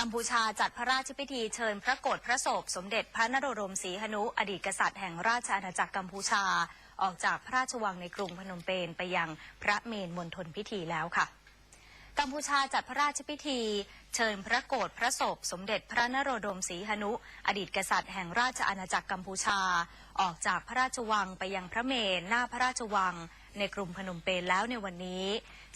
กัมพูชาจัดพระราชพิธีเชิญพระโกรธพระศพ สมเด็จพระนโรดมศรีหนุ อดีตกษัตริย์แห่งราชอาณาจักรกัมพูชา ออกจากพระราชวังในกรุงพนมเปญไปยังพระเมนมณฑลพิธีแล้วค่ะ กัมพูชาจัดพระราชพิธี เชิญพระโกรธพระศพ สมเด็จพระนโรดมศรีหนุ อดีตกษัตริย์แห่งราชอาณาจักรกัมพูชา ออกจากพระราชวังไปยังพระเมนหน้าพระราชวัง ในกรุงพนมเปญแล้วในวันนี้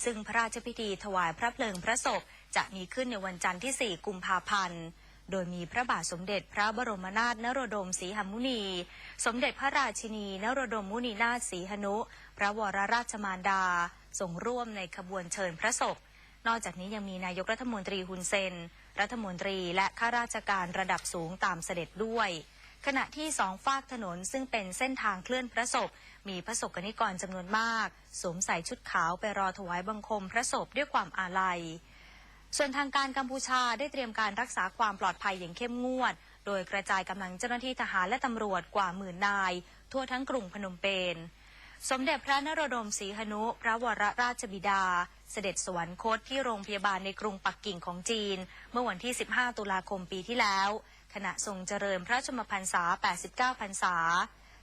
ซึ่งพระราชพิธีถวายพระเพลิงพระศพจะมีขึ้นในวันจันทร์ที่ 4 กุมภาพันธ์ โดยมีพระบาทสมเด็จพระบรมนาถนโรดมศรีหมุนี สมเด็จพระราชินีนโรดมมุนีนาถศรีหนุ พระวรราชมารดาทรงร่วมในขบวนเชิญพระศพ นอกจากนี้ยังมีนายกรัฐมนตรีฮุนเซน รัฐมนตรีและข้าราชการระดับสูงตามเสด็จด้วย ขณะที่สองฝากถนนซึ่งเป็นเส้นทางเคลื่อนพระศพ มีพระศกนิกรจำนวนมากสวมใส่ชุดขาวไปรอถวายบังคมพระศพด้วยความอาลัย ส่วนทางการกัมพูชาได้เตรียมการรักษาความปลอดภัยอย่างเข้มงวด โดยกระจายกำลังเจ้าหน้าที่ทหารและตำรวจกว่าหมื่นนาย ทั่วทั้งกรุงพนมเปญสมเด็จพระนโรดมศรีหนุ พระวรราชบิดา เสด็จสวรรคตที่โรงพยาบาลในกรุงปักกิ่งของจีน เมื่อวันที่ 15 ตุลาคมปีที่แล้ว ขณะทรงเจริญพระชมพรรษา 89 พรรษา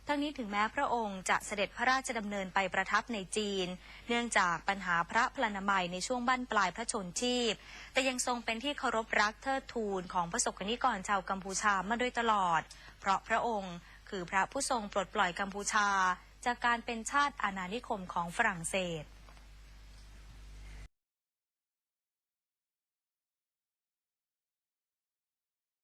ทั้งนี้ถึงแม้พระองค์จะเสด็จพระราชดำเนินไปประทับในจีน เนื่องจากปัญหาพระพลานามัยในช่วงบั้นปลายพระชนชีพ แต่ยังทรงเป็นที่เคารพรักเทิดทูนของพระสกนิกรชาวกัมพูชามาโดยตลอด เพราะพระองค์คือพระผู้ทรงปลดปล่อยกัมพูชา จากการเป็นชาติอาณานิคมของฝรั่งเศส